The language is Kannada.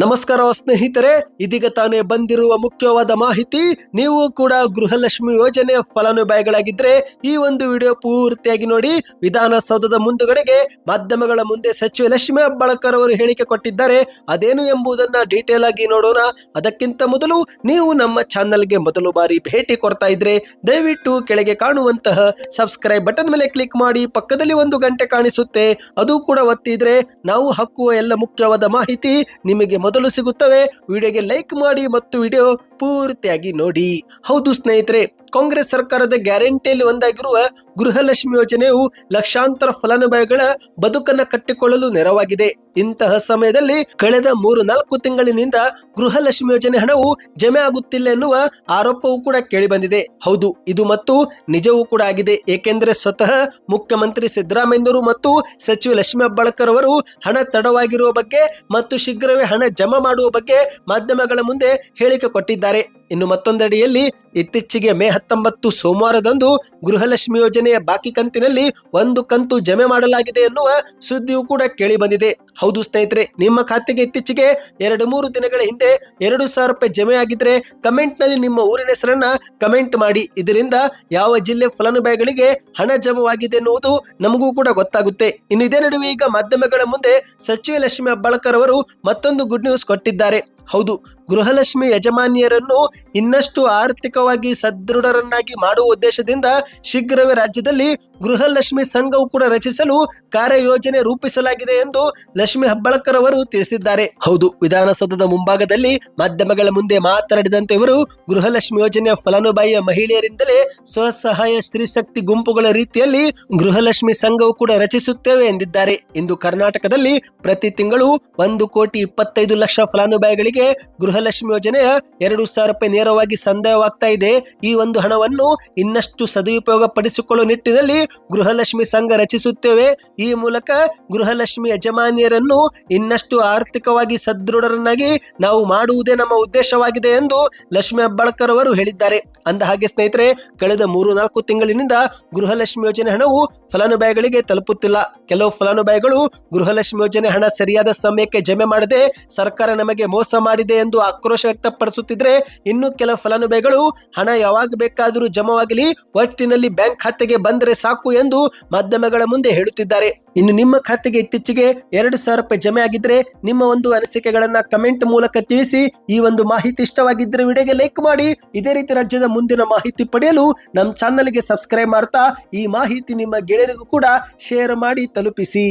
ನಮಸ್ಕಾರ ಸ್ನೇಹಿತರೆ, ಇದೀಗ ತಾನೇ ಬಂದಿರುವ ಮುಖ್ಯವಾದ ಮಾಹಿತಿ, ನೀವು ಕೂಡ ಗೃಹಲಕ್ಷ್ಮಿ ಯೋಜನೆಯ ಫಲಾನುಭವಿಗಳಾಗಿದ್ರೆ ಈ ಒಂದು ವಿಡಿಯೋ ಪೂರ್ತಿಯಾಗಿ ನೋಡಿ. ವಿಧಾನಸೌಧದ ಮುಂದುಗಡೆಗೆ ಮಾಧ್ಯಮಗಳ ಮುಂದೆ ಸಚಿವ ಲಕ್ಷ್ಮಿ ಅಬ್ಬಾಳ್ಕರ್ ಅವರು ಹೇಳಿಕೆ ಕೊಟ್ಟಿದ್ದಾರೆ. ಅದೇನು ಎಂಬುದನ್ನ ಡೀಟೇಲ್ ಆಗಿ ನೋಡೋಣ. ಅದಕ್ಕಿಂತ ಮೊದಲು ನೀವು ನಮ್ಮ ಚಾನೆಲ್ಗೆ ಮೊದಲು ಬಾರಿ ಭೇಟಿ ಕೊಡ್ತಾ ಇದ್ರೆ, ದಯವಿಟ್ಟು ಕೆಳಗೆ ಕಾಣುವಂತಹ ಸಬ್ಸ್ಕ್ರೈಬ್ ಬಟನ್ ಮೇಲೆ ಕ್ಲಿಕ್ ಮಾಡಿ, ಪಕ್ಕದಲ್ಲಿ ಒಂದು ಗಂಟೆ ಕಾಣಿಸುತ್ತೆ. ಅದು ಕೂಡ ಒತ್ತಿದ್ರೆ ನಾವು ಹಾಕುವ ಎಲ್ಲ ಮುಖ್ಯವಾದ ಮಾಹಿತಿ ನಿಮಗೆ ಮೊದಲು ಸಿಗುತ್ತವೆ. ವಿಡಿಯೋಗೆ ಲೈಕ್ ಮಾಡಿ ಮತ್ತು ವಿಡಿಯೋ ಪೂರ್ತಿಯಾಗಿ ನೋಡಿ. ಹೌದು ಸ್ನೇಹಿತರೆ, ಕಾಂಗ್ರೆಸ್ ಸರ್ಕಾರದ ಗ್ಯಾರಂಟಿಯಲ್ಲಿ ಒಂದಾಗಿರುವ ಗೃಹಲಕ್ಷ್ಮಿ ಯೋಜನೆಯು ಲಕ್ಷಾಂತರ ಫಲಾನುಭವಿಗಳ ಬದುಕನ್ನ ಕಟ್ಟಿಕೊಳ್ಳಲು ನೆರವಾಗಿದೆ. ಇಂತಹ ಸಮಯದಲ್ಲಿ ಕಳೆದ ಮೂರು ನಾಲ್ಕು ತಿಂಗಳಿನಿಂದ ಗೃಹಲಕ್ಷ್ಮಿ ಯೋಜನೆ ಹಣವು ಜಮೆ ಆಗುತ್ತಿಲ್ಲ ಎನ್ನುವ ಆರೋಪವೂ ಕೂಡ ಕೇಳಿಬಂದಿದೆ ಹೌದು, ಇದು ಮತ್ತು ನಿಜವೂ ಕೂಡ ಆಗಿದೆ. ಏಕೆಂದರೆ ಸ್ವತಃ ಮುಖ್ಯಮಂತ್ರಿ ಸಿದ್ದರಾಮಯ್ಯರು ಮತ್ತು ಸಚಿವ ಲಕ್ಷ್ಮೀ ಹೆಬ್ಬಾಳ್ಕರ್ ಅವರು ಹಣ ತಡವಾಗಿರುವ ಬಗ್ಗೆ ಮತ್ತು ಶೀಘ್ರವೇ ಹಣ ಜಮಾ ಮಾಡುವ ಬಗ್ಗೆ ಮಾಧ್ಯಮಗಳ ಮುಂದೆ ಹೇಳಿಕೆ ಕೊಟ್ಟಿದ್ದಾರೆ. ಇನ್ನು ಮತ್ತೊಂದಡಿಯಲ್ಲಿ ಇತ್ತೀಚೆಗೆ ಮೇ ಹತ್ತೊಂಬತ್ತು ಸೋಮವಾರದಂದು ಗೃಹಲಕ್ಷ್ಮಿ ಯೋಜನೆಯ ಬಾಕಿ ಕಂತಿನಲ್ಲಿ ಒಂದು ಕಂತು ಜಮೆ ಮಾಡಲಾಗಿದೆ ಎನ್ನುವ ಸುದ್ದಿಯೂ ಕೂಡ ಕೇಳಿ ಬಂದಿದೆ. ಹೌದು ಸ್ನೇಹಿತರೆ, ನಿಮ್ಮ ಖಾತೆಗೆ ಇತ್ತೀಚೆಗೆ ಎರಡು ಮೂರು ದಿನಗಳ ಹಿಂದೆ ಎರಡು ಸಾವಿರ ರೂಪಾಯಿ ಜಮೆ ಆಗಿದ್ರೆ ಕಮೆಂಟ್ನಲ್ಲಿ ನಿಮ್ಮ ಊರಿನ ಹೆಸರನ್ನ ಕಮೆಂಟ್ ಮಾಡಿ. ಇದರಿಂದ ಯಾವ ಜಿಲ್ಲೆ ಫಲಾನುಭವಿಗಳಿಗೆ ಹಣ ಜಮವಾಗಿದೆ ಎನ್ನುವುದು ನಮಗೂ ಕೂಡ ಗೊತ್ತಾಗುತ್ತೆ. ಇನ್ನು ಇದೇ ನಡುವೆ ಈಗ ಮಾಧ್ಯಮಗಳ ಮುಂದೆ ಸಚಿವೆ ಲಕ್ಷ್ಮಿ ಹೆಬ್ಬಾಳ್ಕರ್ ಅವರು ಮತ್ತೊಂದು ಗುಡ್ ನ್ಯೂಸ್ ಕೊಟ್ಟಿದ್ದಾರೆ. ಹೌದು, ಗೃಹಲಕ್ಷ್ಮಿ ಯಜಮಾನಿಯರನ್ನು ಇನ್ನಷ್ಟು ಆರ್ಥಿಕವಾಗಿ ಸದೃಢರನ್ನಾಗಿ ಮಾಡುವ ಉದ್ದೇಶದಿಂದ ಶೀಘ್ರವೇ ರಾಜ್ಯದಲ್ಲಿ ಗೃಹಲಕ್ಷ್ಮಿ ಸಂಘವು ಕೂಡ ರಚಿಸಲು ಕಾರ್ಯಯೋಜನೆ ರೂಪಿಸಲಾಗಿದೆ ಎಂದು ಲಕ್ಷ್ಮಿ ಹಬ್ಬಳಕರ್ ಅವರು ತಿಳಿಸಿದ್ದಾರೆ. ಹೌದು, ವಿಧಾನಸೌಧದ ಮುಂಭಾಗದಲ್ಲಿ ಮಾಧ್ಯಮಗಳ ಮುಂದೆ ಮಾತನಾಡಿದಂತೆ ಇವರು ಗೃಹಲಕ್ಷ್ಮಿ ಯೋಜನೆಯ ಫಲಾನುಭವಿಯ ಮಹಿಳೆಯರಿಂದಲೇ ಸ್ವಸಹಾಯ ಸ್ತ್ರೀಶಕ್ತಿ ಗುಂಪುಗಳ ರೀತಿಯಲ್ಲಿ ಗೃಹಲಕ್ಷ್ಮಿ ಸಂಘವು ಕೂಡ ರಚಿಸುತ್ತೇವೆ ಎಂದಿದ್ದಾರೆ. ಇಂದು ಕರ್ನಾಟಕದಲ್ಲಿ ಪ್ರತಿ ತಿಂಗಳು ಒಂದು ಕೋಟಿ ಇಪ್ಪತ್ತೈದು ಲಕ್ಷ ಫಲಾನುಭವಿಗಳಿಗೆ ಗೃಹಲಕ್ಷ್ಮಿ ಯೋಜನೆಯ ಎರಡು ಸಾವಿರ ರೂಪಾಯಿ ನೇರವಾಗಿ ಸಂದಾಯವಾಗ್ತಾ ಇದೆ. ಈ ಒಂದು ಹಣವನ್ನು ಇನ್ನಷ್ಟು ಸದುಪಯೋಗ ಪಡಿಸಿಕೊಳ್ಳುವ ನಿಟ್ಟಿನಲ್ಲಿ ಗೃಹಲಕ್ಷ್ಮಿ ಸಂಘ ರಚಿಸುತ್ತೇವೆ. ಈ ಮೂಲಕ ಗೃಹಲಕ್ಷ್ಮಿ ಯಜಮಾನಿಯರನ್ನು ಇನ್ನಷ್ಟು ಆರ್ಥಿಕವಾಗಿ ಸದೃಢರನ್ನಾಗಿ ನಾವು ಮಾಡುವುದೇ ನಮ್ಮ ಉದ್ದೇಶವಾಗಿದೆ ಎಂದು ಲಕ್ಷ್ಮಿ ಹೆಬ್ಬಾಳ್ಕರ್ ಅವರು ಹೇಳಿದ್ದಾರೆ. ಅಂದ ಹಾಗೆ ಸ್ನೇಹಿತರೆ, ಕಳೆದ ಮೂರು ನಾಲ್ಕು ತಿಂಗಳಿನಿಂದ ಗೃಹಲಕ್ಷ್ಮಿ ಯೋಜನೆ ಹಣವು ಫಲಾನುಭವಿಗಳಿಗೆ ತಲುಪುತ್ತಿಲ್ಲ. ಕೆಲವು ಫಲಾನುಭವಿಗಳು ಗೃಹಲಕ್ಷ್ಮಿ ಯೋಜನೆ ಹಣ ಸರಿಯಾದ ಸಮಯಕ್ಕೆ ಜಮೆ ಮಾಡದೆ ಸರ್ಕಾರ ನಮಗೆ ಮೋಸ ಮಾಡಿದೆ ಎಂದು ಆಕ್ರೋಶ ವ್ಯಕ್ತಪಡಿಸುತ್ತಿದ್ರೆ ಇನ್ನು ಕೆಲ ಫಲಾನುಭವಿಗಳು ಹಣ ಯಾವಾಗ ಬೇಕಾದರೂ ಜಮವಾಗಲಿ ಒಟ್ಟಿನಲ್ಲಿ ಬ್ಯಾಂಕ್ ಖಾತೆಗೆ ಬಂದರೆ ಸಾಕು ಎಂದು ಮಾಧ್ಯಮಗಳ ಮುಂದೆ ಹೇಳುತ್ತಿದ್ದಾರೆ. ಇನ್ನು ನಿಮ್ಮ ಖಾತೆಗೆ ಇತ್ತೀಚೆಗೆ ಎರಡು ಸಾವಿರ ರೂಪಾಯಿ ಜಮೆ ಆಗಿದ್ರೆ ನಿಮ್ಮ ಒಂದು ಅನಿಸಿಕೆಗಳನ್ನ ಕಮೆಂಟ್ ಮೂಲಕ ತಿಳಿಸಿ, ಈ ಒಂದು ಮಾಹಿತಿ ಇಷ್ಟವಾಗಿದ್ದರೆ ವಿಡಿಯೋಗೆ ಲೈಕ್ ಮಾಡಿ. ಇದೇ ರೀತಿ ರಾಜ್ಯದ ಮುಂದಿನ ಮಾಹಿತಿ ಪಡೆಯಲು ನಮ್ಮ ಚಾನಲ್ಗೆ ಸಬ್ಸ್ಕ್ರೈಬ್ ಮಾಡ್ತಾ, ಈ ಮಾಹಿತಿ ನಿಮ್ಮ ಗೆಳೆಯರಿಗೂ ಕೂಡ ಶೇರ್ ಮಾಡಿ ತಲುಪಿಸಿ.